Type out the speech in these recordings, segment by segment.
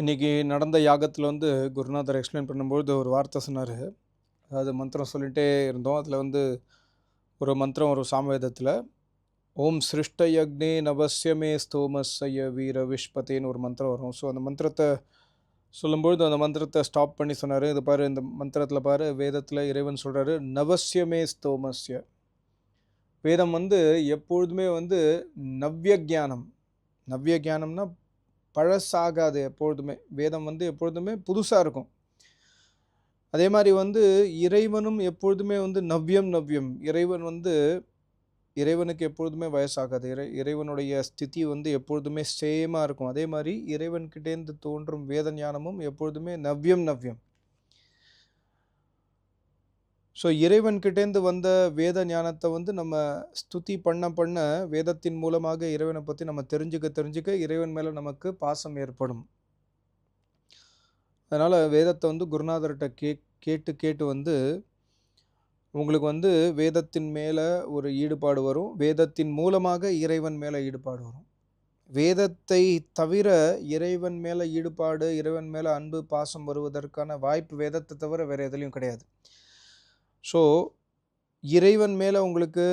இன்னைக்கு நடந்த யாகத்தில் வந்து குருநாதர் எக்ஸ்பிளைன் பண்ணும்பொழுது ஒரு வார்த்தை சொன்னார். அதாவது மந்திரம் சொல்லிகிட்டே இருந்தோம். அதில் வந்து ஒரு மந்திரம் ஒரு சாமவேதத்தில் ஓம் சிருஷ்ட யக்னே நவசியமே ஸ்தோமஸ்ய வீர விஷ்பதேன்னு ஒரு மந்திரம் வரும். ஸோ அந்த மந்திரத்தை சொல்லும்பொழுது அந்த மந்திரத்தை ஸ்டாப் பண்ணி சொன்னார். இது பாரு இந்த மந்திரத்தில் பாரு வேதத்தில் இறைவன் சொல்கிறாரு நவசியமே ஸ்தோமஸ்ய. வேதம் வந்து எப்பொழுதுமே வந்து நவ்ய ஞானம். நவ்ய ஜானம்னா பழசாகாது எப்பொழுதுமே. வேதம் வந்து எப்பொழுதுமே புதுசாக இருக்கும். அதே மாதிரி வந்து இறைவனும் எப்பொழுதுமே வந்து நவ்யம் நவ்யம். இறைவன் வந்து இறைவனுக்கு எப்பொழுதுமே வயசாகாது. இறை இறைவனுடைய ஸ்திதி வந்து எப்பொழுதுமே சேமாக இருக்கும். அதே மாதிரி இறைவன்கிட்டேருந்து தோன்றும் வேத ஞானமும் எப்பொழுதுமே நவ்யம் நவ்யம். ஸோ இறைவன்கிட்டேருந்து வந்த வேத ஞானத்தை வந்து நம்ம ஸ்துதி பண்ண பண்ண வேதத்தின் மூலமாக இறைவனை பற்றி நம்ம தெரிஞ்சுக்க தெரிஞ்சுக்க இறைவன் மேலே நமக்கு பாசம் ஏற்படும். அதனால் வேதத்தை வந்து குருநாதர்கிட்ட கே கேட்டு கேட்டு வந்து உங்களுக்கு வந்து வேதத்தின் மேலே ஒரு ஈடுபாடு வரும். வேதத்தின் மூலமாக இறைவன் மேலே ஈடுபாடு வரும். வேதத்தை தவிர இறைவன் மேலே ஈடுபாடு இறைவன் மேலே அன்பு பாசம் வருவதற்கான வாய்ப்பு வேதத்தை தவிர வேறு எதுலேயும் கிடையாது. ஸோ இறைவன் மேலே உங்களுக்கு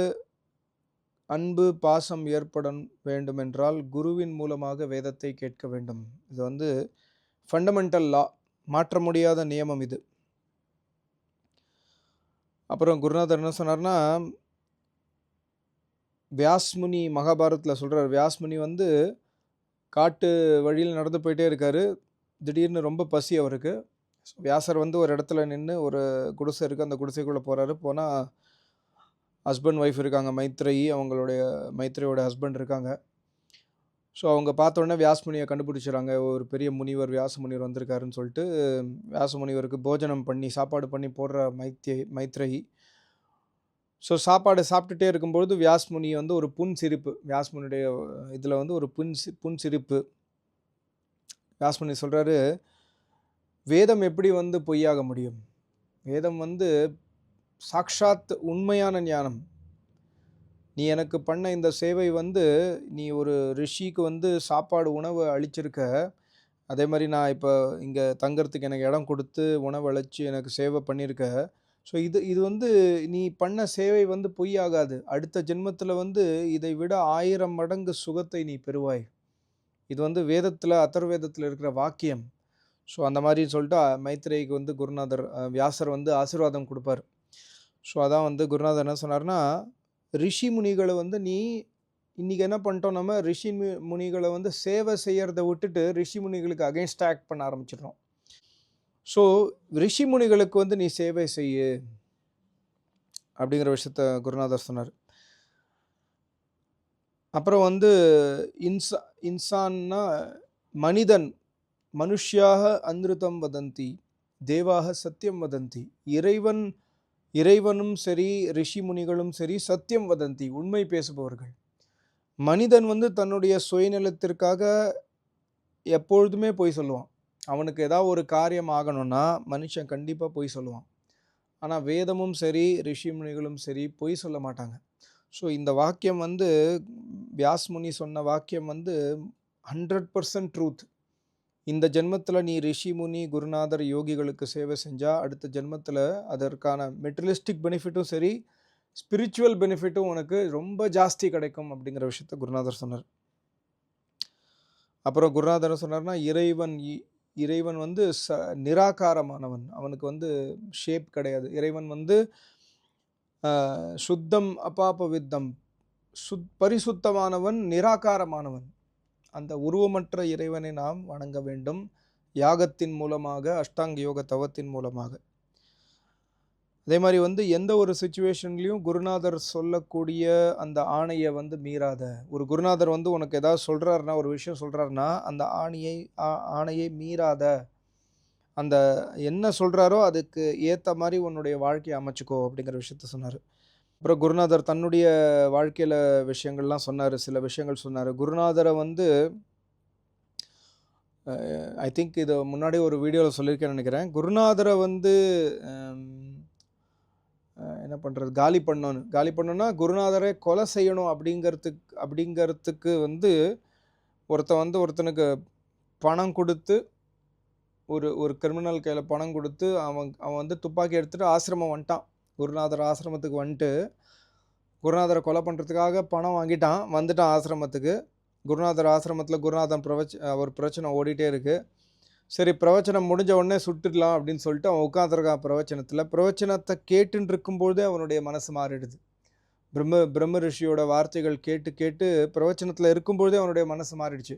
அன்பு பாசம் ஏற்பட வேண்டுமென்றால் குருவின் மூலமாக வேதத்தை கேட்க வேண்டும். இது வந்து ஃபண்டமெண்டல் லா மாற்ற முடியாத நியமம் இது. அப்புறம் குருநாதர் என்ன சொன்னார்னா வியாஸ்முனி மகாபாரத்தில் சொல்கிறார் வியாஸ்முனி வந்து காட்டு வழியில் நடந்து போயிட்டே இருக்கார். திடீர்னு ரொம்ப பசி அவருக்கு. வியாசர் வந்து ஒரு இடத்துல நின்று ஒரு குடிசை இருக்குது அந்த குடிசைக்குள்ளே போகிறாரு போனால் ஹஸ்பண்ட் ஒய்ஃப் இருக்காங்க. மைத்ரேயி அவங்களுடைய மைத்ரேயோட ஹஸ்பண்ட் இருக்காங்க. ஸோ அவங்க பார்த்த உடனே வியாசமுனியை கண்டுபிடிச்சிடறாங்க. ஒரு பெரிய முனிவர் வியாச முனிவர் வந்திருக்காருன்னு சொல்லிட்டு வியாச முனிவருக்கு போஜனம் பண்ணி சாப்பாடு பண்ணி போடுற மைத்தியை மைத்ரேயி ஸோ சாப்பாடு சாப்பிட்டுட்டே இருக்கும்பொழுது வியாஸ்முனி வந்து ஒரு புன் சிரிப்பு. வியாஸ்முனியுடைய இதில் வந்து ஒரு புன் சி புன் சிரிப்பு. வியாஸ்முனி சொல்கிறாரு வேதம் எப்படி வந்து பொய்யாக முடியும்? வேதம் வந்து சாக்ஷாத் உண்மையான ஞானம். நீ எனக்கு பண்ண இந்த சேவை வந்து நீ ஒரு ரிஷிக்கு வந்து சாப்பாடு உணவு அளிச்சிருக்க. அதே மாதிரி நான் இப்போ இங்கே தங்கறதுக்கு எனக்கு இடம் கொடுத்து உணவு அழைச்சி எனக்கு சேவை பண்ணியிருக்க ஸோ இது இது வந்து நீ பண்ண சேவை வந்து பொய்யாகாது. அடுத்த ஜென்மத்தில் வந்து இதை விட ஆயிரம் மடங்கு சுகத்தை நீ பெறுவாய். இது வந்து வேதத்தில் அதர்வேதத்தில் இருக்கிற வாக்கியம். ஸோ அந்த மாதிரி சொல்லிட்டு மைத்ரேயிக்கு வந்து குருநாதர் வியாசர் வந்து ஆசீர்வாதம் கொடுப்பார். ஸோ அதான் வந்து குருநாதர் என்ன சொன்னார்னா ரிஷி முனிகளை வந்து நீ இன்றைக்கி என்ன பண்ணிட்டோம் நம்ம? ரிஷி முனிகளை வந்து சேவை செய்கிறத விட்டுட்டு ரிஷி முனிகளுக்கு அகெயின்ஸ்ட் ஆக்ட் பண்ண ஆரம்பிச்சிடுறோம். ஸோ ரிஷி முனிகளுக்கு வந்து நீ சேவை செய்யு. அப்படிங்கிற விஷயத்த குருநாதர் சொன்னார். அப்புறம் வந்து இன்சா இன்சான்னா மனிதன் மனுஷியாக அந்திருதம் வதந்தி தேவாக சத்தியம் வதந்தி இறைவன் இறைவனும் சரி ரிஷி முனிகளும் சரி சத்தியம் வதந்தி உண்மை பேசுபவர்கள் மனிதன் வந்து தன்னுடைய சுயநலத்திற்காக எப்பொழுதுமே பொய் சொல்லுவான் அவனுக்கு ஏதாவது ஒரு காரியம் ஆகணும்னா மனுஷன் கண்டிப்பாக பொய் சொல்லுவான் ஆனால் வேதமும் சரி ரிஷி முனிகளும் சரி பொய் சொல்ல மாட்டாங்க ஸோ இந்த வாக்கியம் வந்து வியாஸ்முனி சொன்ன வாக்கியம் வந்து ஹண்ட்ரட் பர்சன்ட் ட்ரூத் இந்த ஜென்மத்தில் நீ ரிஷி முனி குருநாதர் யோகிகளுக்கு சேவை செஞ்சால் அடுத்த ஜென்மத்தில் அதற்கான மெட்டீரியலிஸ்டிக் பெனிஃபிட்டும் சரி ஸ்பிரிச்சுவல் பெனிஃபிட்டும் உனக்கு ரொம்ப ஜாஸ்தி கிடைக்கும் அப்படிங்கிற விஷயத்த குருநாதர் சொன்னார். அப்புறம் குருநாதர் சொன்னார்னா இறைவன் இறைவன் வந்து ச நிராகாரமானவன். அவனுக்கு வந்து ஷேப் கிடையாது. இறைவன் வந்து சுத்தம் அப்பாபவித்தம் சுத் பரிசுத்தமானவன் நிராகாரமானவன். அந்த உருவமற்ற இறைவனை நாம் வணங்க வேண்டும். யாகத்தின் மூலமாக அஷ்டாங்க யோக தவத்தின் மூலமாக. அதே மாதிரி வந்து எந்த ஒரு சுச்சுவேஷன்லேயும் குருநாதர் சொல்லக்கூடிய அந்த ஆணையை வந்து மீறாத. ஒரு குருநாதர் வந்து உனக்கு ஏதாவது சொல்கிறாருன்னா ஒரு விஷயம் சொல்கிறாருன்னா அந்த ஆணையை ஆணையை மீறாத. அந்த என்ன சொல்கிறாரோ அதுக்கு ஏற்ற மாதிரி உன்னுடைய வாழ்க்கையை அமைச்சுக்கோ அப்படிங்கிற விஷயத்த சொன்னார். அப்புறம் குருநாதர் தன்னுடைய வாழ்க்கையில் விஷயங்கள்லாம் சொன்னார் சில விஷயங்கள் சொன்னார். குருநாதரை வந்து ஐ திங்க் இதை முன்னாடி ஒரு வீடியோவில் சொல்லியிருக்கேன்னு நினைக்கிறேன். குருநாதரை வந்து என்ன பண்ணுறது காலி பண்ணணும். காலி பண்ணோன்னா குருநாதரை கொலை செய்யணும் அப்படிங்கிறதுக்கு அப்படிங்கிறதுக்கு வந்து ஒருத்தன் வந்து ஒருத்தனுக்கு பணம் கொடுத்து ஒரு ஒரு கிரிமினல் கையில் பணம் கொடுத்து அவன் அவன் வந்து துப்பாக்கி எடுத்துகிட்டு ஆசிரமம் வந்துட்டான். குருநாதர் ஆசிரமத்துக்கு வந்துட்டு குருநாதரை கொலை பண்ணுறதுக்காக பணம் வாங்கிட்டான். வந்துட்டான் ஆசிரமத்துக்கு. குருநாதர் ஆசிரமத்தில் குருநாதன் பிரவச்ச ஒரு பிரச்சனை ஓடிட்டே இருக்குது சரி பிரவச்சனம் முடிஞ்ச உடனே சுட்டுடலாம் அப்படின்னு சொல்லிட்டு அவன் உட்காந்துருக்கான் பிரவச்சனத்தில். பிரவச்சனத்தை கேட்டுன்னு இருக்கும்போதே அவனுடைய மனசு மாறிடுது. பிரம்ம பிரம்ம ரிஷியோட வார்த்தைகள் கேட்டு கேட்டு பிரவச்சனத்தில் இருக்கும்பொழுதே அவனுடைய மனசு மாறிடுச்சு.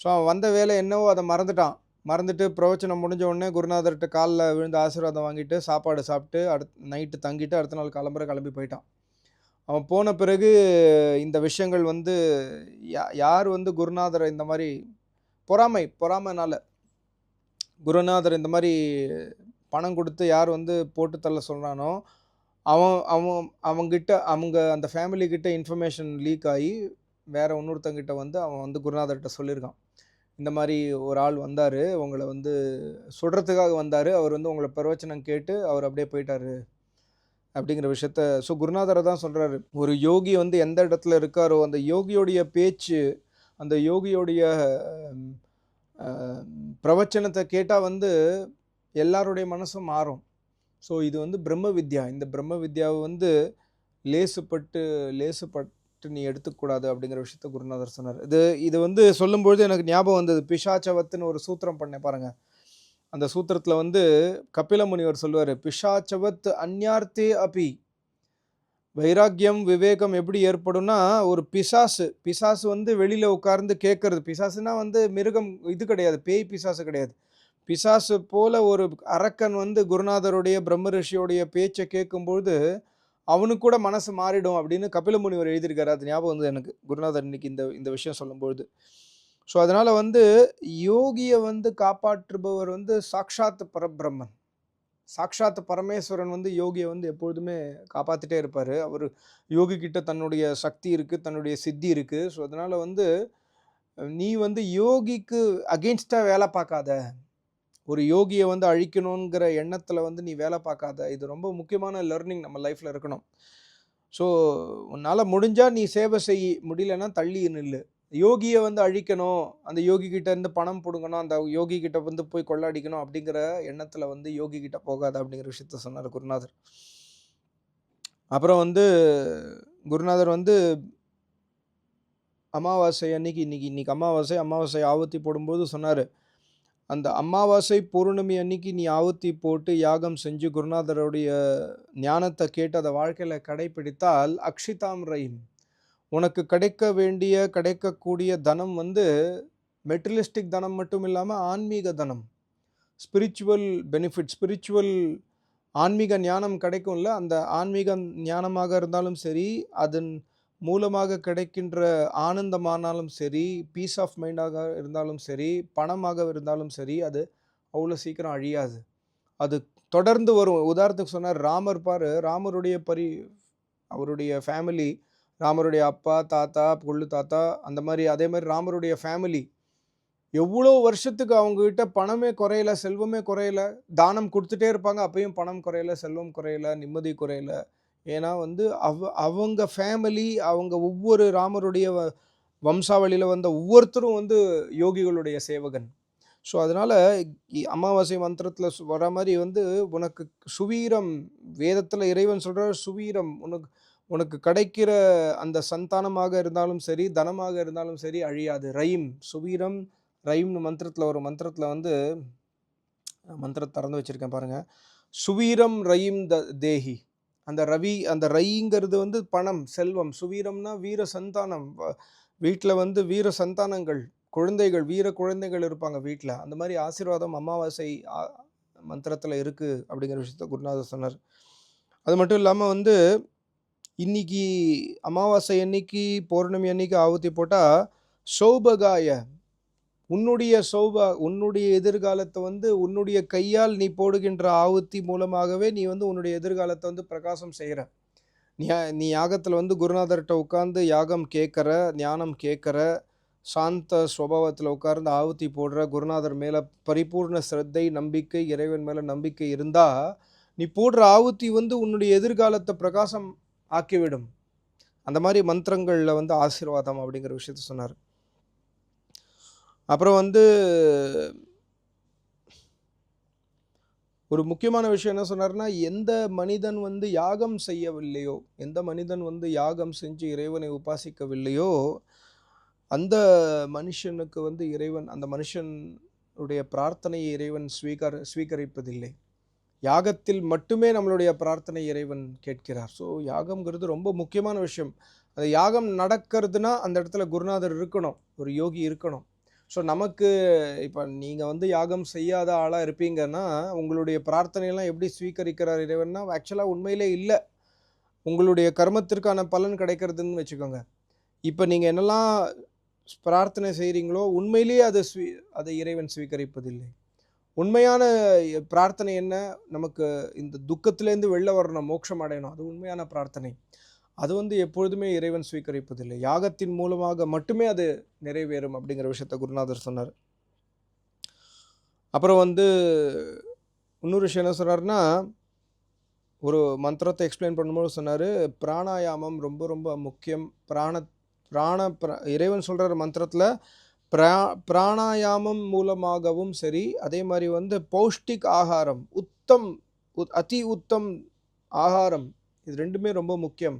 ஸோ அவன் வந்த வேலை என்னவோ அதை மறந்துட்டான். மறந்துட்டு பிரவச்சனம் முடிஞ்ச உடனே குருநாதர்கிட்ட காலில் விழுந்து ஆசீர்வாதம் வாங்கிட்டு சாப்பாடு சாப்பிட்டு அடுத் நைட்டு தங்கிட்டு அடுத்த நாள் கிளம்புற கிளம்பி போயிட்டான். அவன் போன பிறகு இந்த விஷயங்கள் வந்து யா யார் வந்து குருநாதரை இந்த மாதிரி பொறாமை பொறாமைனால குருநாதர் இந்த மாதிரி பணம் கொடுத்து யார் வந்து போட்டு தள்ள சொல்கிறானோ அவன் அவன் அவங்கிட்ட அவங்க அந்த ஃபேமிலிக்கிட்ட இன்ஃபர்மேஷன் லீக் ஆகி வேறு இன்னொருத்தங்கிட்ட வந்து அவன் வந்து குருநாதர்கிட்ட சொல்லியிருக்கான். இந்த மாதிரி ஒரு ஆள் வந்தார். உங்களை வந்து சுடுறதுக்காக வந்தார். அவர் வந்து உங்களை பிரவச்சனம் கேட்டு அவர் அப்படியே போயிட்டாரு. அப்படிங்கிற விஷயத்த ஸோ குருநாதரை தான் சொல்கிறாரு ஒரு யோகி வந்து எந்த இடத்துல இருக்காரோ அந்த யோகியோடைய பேச்சு அந்த யோகியோடைய பிரவச்சனத்தை கேட்டால் வந்து எல்லாருடைய மனசும் மாறும். ஸோ இது வந்து பிரம்ம வித்யா. இந்த பிரம்ம வித்யாவை வந்து லேசுப்பட்டு லேசுப்பட் நீ எடுத்துக்கூடாது அப்படிங்கிற விஷயத்த குருநாதர் சொன்னார். இது இது வந்து சொல்லும்பொழுது எனக்கு ஞாபகம் வந்தது. பிஷாச்சவத்துன்னு ஒரு சூத்திரம் பண்ணேன் பாருங்க. அந்த சூத்திரத்தில் வந்து கபில முனிவர் சொல்லுவார் பிஷாச்சவத் அந்யார்த்தே அபி. வைராக்கியம் விவேகம் எப்படி ஏற்படும்னா ஒரு பிசாசு பிசாசு வந்து வெளியில் உட்கார்ந்து கேட்கறது பிசாசுனா வந்து மிருகம் இது கிடையாது பேய் பிசாசு கிடையாது. பிசாசு போல ஒரு அரக்கன் வந்து குருநாதருடைய பிரம்ம ரிஷியோடைய பேச்சை கேட்கும்பொழுது அவனுக்கு கூட மனசு மாறிடும் அப்படின்னு கபில முனிவர் எழுதியிருக்காரு. அது ஞாபகம் வந்து எனக்கு. குருநாதர் இன்னைக்கு இந்த இந்த விஷயம் சொல்லும்பொழுது. ஸோ அதனால் வந்து யோகியை வந்து காப்பாற்றுபவர் வந்து சாக்ஷாத் பரபிரம்மன். சாக்ஷாத் பரமேஸ்வரன் வந்து யோகியை வந்து எப்பொழுதுமே காப்பாற்றிட்டே இருப்பார். அவர் யோகி கிட்ட தன்னுடைய சக்தி இருக்குது தன்னுடைய சித்தி இருக்குது ஸோ அதனால் வந்து நீ வந்து யோகிக்கு அகெயின்ஸ்டாக வேலை பார்க்காத. ஒரு யோகியை வந்து அழிக்கணுங்கிற எண்ணத்தில் வந்து நீ வேலை பார்க்காத. இது ரொம்ப முக்கியமான லேர்னிங் நம்ம லைஃப்பில் இருக்கணும். ஸோ உன்னால் முடிஞ்சால் நீ சேவை செய். முடியலன்னா தள்ளி நில்லு. யோகியை வந்து அழிக்கணும். அந்த யோகி கிட்ட இருந்து பணம் பிடுங்கணும். அந்த யோகி கிட்ட வந்து போய் கொள்ளாடிக்கணும் அப்படிங்கிற எண்ணத்தில் வந்து யோகி கிட்ட போகாத அப்படிங்கிற விஷயத்த சொன்னார் குருநாதர். அப்புறம் வந்து குருநாதர் வந்து அமாவாசை அன்னைக்கு இன்னைக்கு இன்னைக்கு அமாவாசை அமாவாசை ஆவத்தி போடும்போது சொன்னார். அந்த அமாவாசை பௌர்ணமி அன்னைக்கு நீ ஆவத்தி போட்டு யாகம் செஞ்சு குருநாதருடைய ஞானத்தை கேட்டு அதை வாழ்க்கையில் கடைபிடித்தால் அக்ஷிதாம் ரஹீம் உனக்கு கிடைக்க வேண்டிய கிடைக்கக்கூடிய தனம் வந்து மெட்டலிஸ்டிக் தனம் மட்டும் இல்லாமல் ஆன்மீக தனம். ஸ்பிரிச்சுவல் பெனிஃபிட் ஸ்பிரிச்சுவல் ஆன்மீக ஞானம் கிடைக்கும்ல அந்த ஆன்மீக ஞானமாக இருந்தாலும் சரி அதன் மூலமாக கிடைக்கின்ற ஆனந்தமானாலும் சரி பீஸ் ஆஃப் மைண்டாக இருந்தாலும் சரி பணமாக இருந்தாலும் சரி அது அவ்வளோ சீக்கிரம் அழியாது. அது தொடர்ந்து வரும். உதாரணத்துக்கு சொன்னார் ராமர் பாரு ராமருடைய பரி அவருடைய ஃபேமிலி ராமருடைய அப்பா தாத்தா கொள்ளு தாத்தா அந்த மாதிரி அதே மாதிரி ராமருடைய ஃபேமிலி எவ்வளோ வருஷத்துக்கு அவங்கக்கிட்ட பணமே குறையல செல்வமே குறையல தானம் கொடுத்துட்டே இருப்பாங்க. அப்பயும் பணம் குறையல செல்வம் குறையல நிம்மதி குறையல. ஏன்னா வந்து அவ அவங்க ஃபேமிலி அவங்க ஒவ்வொரு ராமருடைய வ- வம்சாவளியில் வந்த ஒவ்வொருத்தரும் வந்து யோகிகளுடைய சேவகன். ஸோ அதனால் அமாவாசை மந்திரத்தில் வர மாதிரி வந்து உனக்கு சுவீரம் வேதத்தில் இறைவன் சொல்கிற சுவீரம் உனக்கு உனக்கு கிடைக்கிற அந்த சந்தானமாக இருந்தாலும் சரி தனமாக இருந்தாலும் சரி அழியாது. ரயிம் சுவீரம் ரயிம்னு மந்திரத்தில் ஒரு மந்திரத்தில் வந்து மந்திரம் திறந்து வச்சுருக்கேன் பாருங்கள் சுவீரம் ரயிம் த தேஹி. அந்த ரவி அந்த ரைங்கிறது வந்து பணம் செல்வம் சுவீரம்னா வீர சந்தானம். வீட்டில் வந்து வீர சந்தானங்கள் குழந்தைகள் வீர குழந்தைகள் இருப்பாங்க வீட்டில் அந்த மாதிரி ஆசீர்வாதம் அமாவாசை மந்திரத்தில் இருக்குது அப்படிங்கிற விஷயத்த குருநாதர் சொன்னார். அது மட்டும் இல்லாமல் வந்து இன்னைக்கு அமாவாசை அன்னைக்கு பௌர்ணமி அன்னைக்கு ஆவுத்தி போட்டால் சௌபகாய உன்னுடைய சௌபா உன்னுடைய எதிர்காலத்தை வந்து உன்னுடைய கையால் நீ போடுகின்ற ஆவுத்தி மூலமாகவே நீ வந்து உன்னுடைய எதிர்காலத்தை வந்து பிரகாசம் செய்கிற. நீ நீ யாகத்தில் வந்து குருநாதர்கிட்ட உட்காந்து யாகம் கேட்குற ஞானம் கேட்குற சாந்த ஸ்வபாவத்தில் உட்கார்ந்து ஆவுத்தி போடுற குருநாதர் மேலே பரிபூர்ண சிரத்தை நம்பிக்கை இறைவன் மேலே நம்பிக்கை இருந்தால் நீ போடுற ஆவுத்தி வந்து உன்னுடைய எதிர்காலத்தை பிரகாசம் ஆக்கிவிடும். அந்த மாதிரி மந்திரங்களில் வந்து ஆசீர்வாதம் அப்படிங்கிற விஷயத்த சொன்னார். அப்புறம் வந்து ஒரு முக்கியமான விஷயம் என்ன சொன்னார்னா, எந்த மனிதன் வந்து யாகம் செய்யவில்லையோ, எந்த மனிதன் வந்து யாகம் செஞ்சு இறைவனை உபாசிக்கவில்லையோ, அந்த மனுஷனுக்கு வந்து இறைவன் அந்த மனுஷனுடைய பிரார்த்தனையை இறைவன் ஸ்வீகார ஸ்வீகரிப்பதில்லை. யாகத்தில் மட்டுமே நம்மளுடைய பிரார்த்தனை இறைவன் கேட்கிறார். ஸோ யாகம்ங்கிறது ரொம்ப முக்கியமான விஷயம். அந்த யாகம் நடக்கிறதுனா, அந்த இடத்துல குருநாதர் இருக்கணும். ஒரு யோகி இருக்கணும். ஸோ நமக்கு இப்போ நீங்கள் வந்து யாகம் செய்யாத ஆளாக இருப்பீங்கன்னா, உங்களுடைய பிரார்த்தனையெல்லாம் எப்படி ஸ்வீகரிக்கிறார் இறைவன்னா, ஆக்சுவலாக உண்மையிலே இல்லை உங்களுடைய கர்மத்திற்கான பலன் கிடைக்கிறதுன்னு வச்சுக்கோங்க. இப்போ நீங்கள் என்னெல்லாம் பிரார்த்தனை செய்கிறீங்களோ உண்மையிலேயே அதை ஸ்வீ அதை இறைவன் ஸ்வீகரிப்பதில்லை. உண்மையான பிரார்த்தனை என்ன? நமக்கு இந்த துக்கத்திலேருந்து வெளில வரணும், மோட்சம் அடையணும். அது உண்மையான பிரார்த்தனை. அது வந்து எப்பொழுதுமே இறைவன் ஸ்வீகரிப்பதில்லை. யாகத்தின் மூலமாக மட்டுமே அது நிறைவேறும் அப்படிங்கிற விஷயத்த குருநாதர் சொன்னார். அப்புறம் வந்து இன்னொரு விஷயம் என்ன சொன்னார்னா, ஒரு மந்திரத்தை எக்ஸ்பிளைன் பண்ணும்போது சொன்னார் பிராணாயாமம் ரொம்ப ரொம்ப முக்கியம். பிராண பிராண பிர இறைவன் சொல்கிற மந்திரத்தில் பிரா பிராணாயாமம் மூலமாகவும் சரி, அதே மாதிரி வந்து பௌஷ்டிக் ஆகாரம், உத்தம் உத் அதி உத்தம் ஆகாரம் இது ரெண்டுமே ரொம்ப முக்கியம்.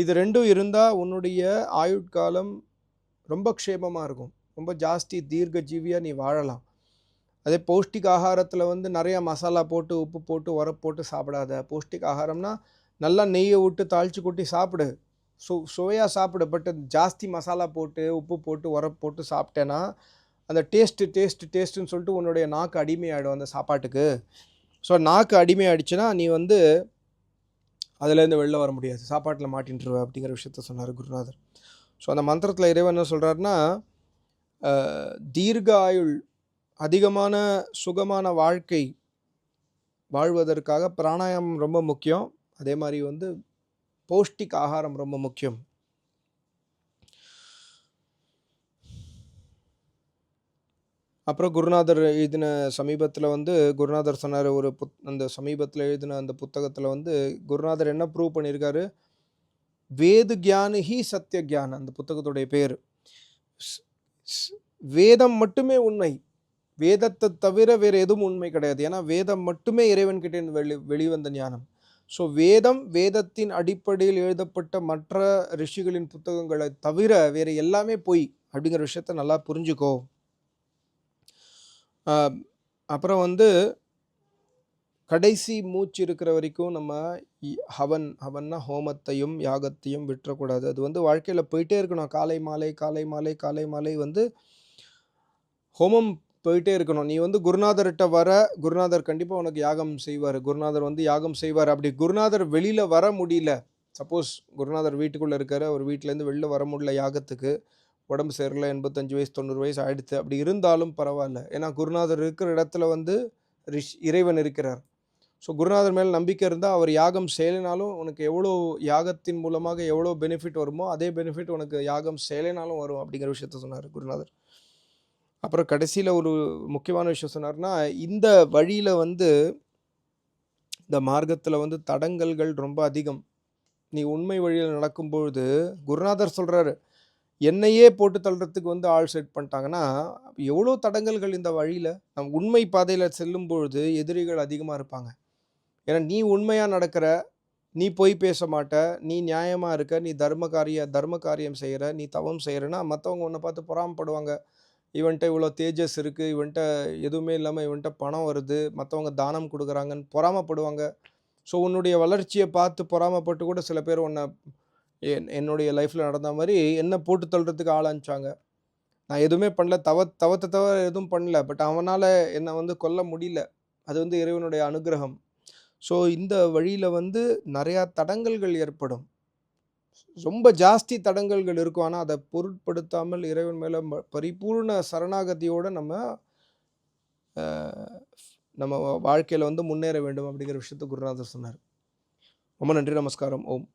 இது ரெண்டும் இருந்தால் உன்னுடைய ஆயுட்காலம் ரொம்ப க்ஷேமமாக இருக்கும். ரொம்ப ஜாஸ்தி தீர்க்க ஜீவியாக நீ வாழலாம். அதே பௌஷ்டிக் ஆகாரத்தில் வந்து நிறையா மசாலா போட்டு, உப்பு போட்டு, உரப்பு போட்டு சாப்பிடாத. பௌஷ்டிக் ஆகாரம்னா, நல்லா நெய்யை விட்டு தாளித்து கொட்டி சாப்பிடு. சு சுவையாக சாப்பிடு. பட் ஜாஸ்தி மசாலா போட்டு, உப்பு போட்டு, உரப்பு போட்டு சாப்பிட்டேன்னா, அந்த டேஸ்ட்டு டேஸ்ட்டு டேஸ்ட்டுன்னு சொல்லிட்டு உன்னுடைய நாக்கு அடிமையாகிடும் அந்த சாப்பாட்டுக்கு. ஸோ நாக்கு அடிமையாகிடுச்சுன்னா நீ வந்து அதுலேருந்து வெளில வர முடியாது. சாப்பாட்டில் மாட்டின்ட்டுருவ அப்படிங்கிற விஷயத்த சொன்னார் குருநாதர். ஸோ அந்த மந்திரத்தில் இறைவன் என்ன சொல்கிறாருன்னா தீர்க்க ஆயுள், அதிகமான சுகமான வாழ்க்கை வாழ்வதற்காக பிராணாயாமம் ரொம்ப முக்கியம். அதே மாதிரி வந்து பௌஷ்டிக் ஆகாரம் ரொம்ப முக்கியம். அப்புறம் குருநாதர் எழுதின சமீபத்தில் வந்து குருநாதர் சொன்னாரு ஒரு புத் அந்த சமீபத்தில் எழுதின அந்த புத்தகத்தில் வந்து குருநாதர் என்ன ப்ரூவ் பண்ணியிருக்காரு, வேது கியான் ஹி சத்ய கியான் அந்த புத்தகத்துடைய பேர் வேதம் மட்டுமே உண்மை. வேதத்தை தவிர வேறு எதுவும் உண்மை கிடையாது. ஏன்னா வேதம் மட்டுமே இறைவன்கிட்ட இருந்து வெளி வெளிவந்த ஞானம். ஸோ வேதம், வேதத்தின் அடிப்படையில் எழுதப்பட்ட மற்ற ரிஷிகளின் புத்தகங்களை தவிர வேறு எல்லாமே பொய் அப்படிங்கிற விஷயத்த நல்லா புரிஞ்சுக்கோ. அப்புறம் வந்து கடைசி மூச்சு இருக்கிற வரைக்கும் நம்ம ஹவன் ஹவன்னா ஹோமத்தையும், யாகத்தையும் விட்டுறக்கூடாது. அது வந்து வாழ்க்கையில் போயிட்டே இருக்கணும். காலை, மாலை, காலை, மாலை, காலை, மாலை வந்து ஹோமம் போயிட்டே இருக்கணும். நீ வந்து குருநாதர்கிட்ட வர, குருநாதர் கண்டிப்பாக உனக்கு யாகம் செய்வார் குருநாதர் வந்து யாகம் செய்வார் அப்படி குருநாதர் வெளியில் வர முடியல, சப்போஸ் குருநாதர் வீட்டுக்குள்ளே இருக்கிற அவர் வீட்லேருந்து வெளில வர முடியல யாகத்துக்கு. உடம்பு சரியில்லை எண்பத்தஞ்சு வயசு, 90 வயசு ஆயிடுத்து. அப்படி இருந்தாலும் பரவாயில்ல ஏன்னா குருநாதர் இருக்கிற இடத்துல வந்து ரிஷ் இறைவன் இருக்கிறார். ஸோ குருநாதர் மேல் நம்பிக்கை இருந்தால் அவர் யாகம் செய்யலைனாலும் உனக்கு எவ்வளோ யாகத்தின் மூலமாக எவ்வளோ பெனிஃபிட் வருமோ, அதே பெனிஃபிட் உனக்கு யாகம் செய்யலைனாலும் வரும் அப்படிங்கிற விஷயத்த சொன்னார் குருநாதர். அப்புறம் கடைசியில் ஒரு முக்கியமான விஷயம் சொன்னார்னா இந்த வழியில் வந்து இந்த மார்க்கத்தில் வந்து தடங்கல்கள் ரொம்ப அதிகம். நீ உண்மை வழியில் நடக்கும்பொழுது குருநாதர் சொல்கிறாரு என்னையே போட்டு தள்ளுறதுக்கு வந்து ஆள் செட் பண்ணிட்டாங்கன்னா, எவ்வளோ தடங்கல்கள் இந்த வழியில் நம் உண்மை பாதையில செல்லும்பொழுது எதிரிகள் அதிகமாக இருப்பாங்க. ஏன்னா நீ உண்மையாக நடக்கிற, நீ பொய் பேச மாட்ட, நீ நியாயமாக இருக்க, நீ தர்ம காரிய தர்ம காரியம் செய்கிற நீ தவம் செய்கிறனா மற்றவங்க உன்ன பார்த்து பொறாமப்படுவாங்க. இவன்ட்ட இவ்வளோ தேஜஸ் இருக்குது இவன்ட்ட எதுவுமே இல்லாமல் இவன்ட்ட பணம் வருது, மற்றவங்க தானம் கொடுக்குறாங்கன்னு பொறாமப்படுவாங்க. ஸோ உன்னுடைய வளர்ச்சியை பார்த்து பொறாமப்பட்டு கூட சில பேர் உன்னை என் என்னுடைய லைஃப்பில் நடந்த மாதிரி என்ன போட்டு தள்ளுறதுக்கு ஆள் நான் எதுவுமே பண்ணல. தவ தவத்தை தவிர எதுவும் பண்ணல. பட் அவனால் என்னை வந்து கொல்ல முடியல. அது வந்து இறைவனுடைய அனுக்கிரகம். ஸோ இந்த வழியில் வந்து நிறையா தடங்கல்கள் ஏற்படும். ரொம்ப ஜாஸ்தி தடங்கல்கள் இருக்கும். ஆனால் அதை பொருட்படுத்தாமல் இறைவன் மேலே ம பரிபூர்ண சரணாகதியோடு நம்ம நம்ம வாழ்க்கையில் வந்து முன்னேற வேண்டும் அப்படிங்கிற விஷயத்தை குருநாதர் சொன்னார் ரொம்ப நன்றி. நமஸ்காரம். ஓம்.